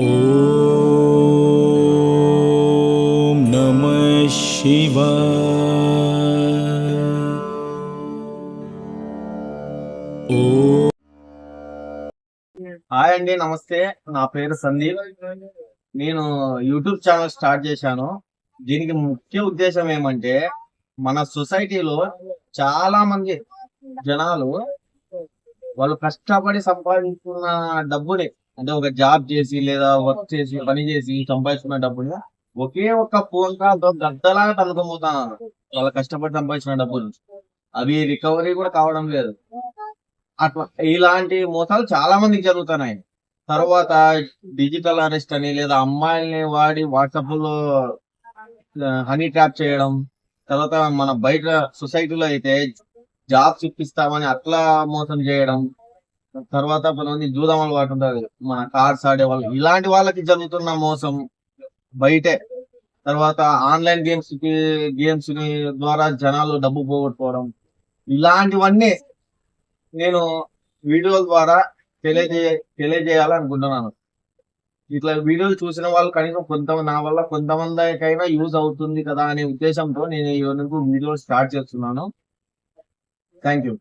ఓం నమ శివ హాయ్ అండి నమస్తే. నా పేరు సందీప్. నేను యూట్యూబ్ ఛానల్ స్టార్ట్ చేశాను. దీనికి ముఖ్య ఉద్దేశం ఏమంటే మన సొసైటీలో చాలా మంది జనాలు వాళ్ళు కష్టపడి సంపాదించుకున్న డబ్బుని అంటే ఒక జాబ్ చేసి లేదా వర్క్ చేసి పని చేసి సంపాదించుకున్న డబ్బుని ఒకే ఒక్క ఫోన్ కాల్తో గద్దలాగా తనుకోబోతున్నారు వాళ్ళు కష్టపడి సంపాదించిన డబ్బులు. అవి రికవరీ కూడా కావడం లేదు. అట్లా ఇలాంటి మోసాలు చాలా మందికి జరుగుతున్నాయి. తర్వాత డిజిటల్ అరెస్ట్ అని లేదా అమ్మాయిల్ని వాడి వాట్సాప్లో హనీ ట్రాప్ చేయడం. తర్వాత మన బయట సొసైటీలో అయితే జాబ్స్ ఇప్పిస్తామని అట్లా మోసం చేయడం తర్వాత కొంతమంది జూదం వాటి ఉంటుంది. మన కార్డ్స్ ఆడే వాళ్ళు ఇలాంటి వాళ్ళకి జరుగుతున్న మోసం బయటే. తర్వాత ఆన్లైన్ గేమ్స్కి గేమ్స్ని ద్వారా జనాలు డబ్బు పోగొట్టుకోవడం ఇలాంటివన్నీ నేను వీడియోల ద్వారా తెలియజే తెలియజేయాలనుకుంటున్నాను. ఇట్లా వీడియోలు చూసిన వాళ్ళు కనీసం కొంతమంది నా వల్ల కొంతమందికైనా యూజ్ అవుతుంది కదా అనే ఉద్దేశంతో నేను ఈ వీడియోలు స్టార్ట్ చేస్తున్నాను. Thank you.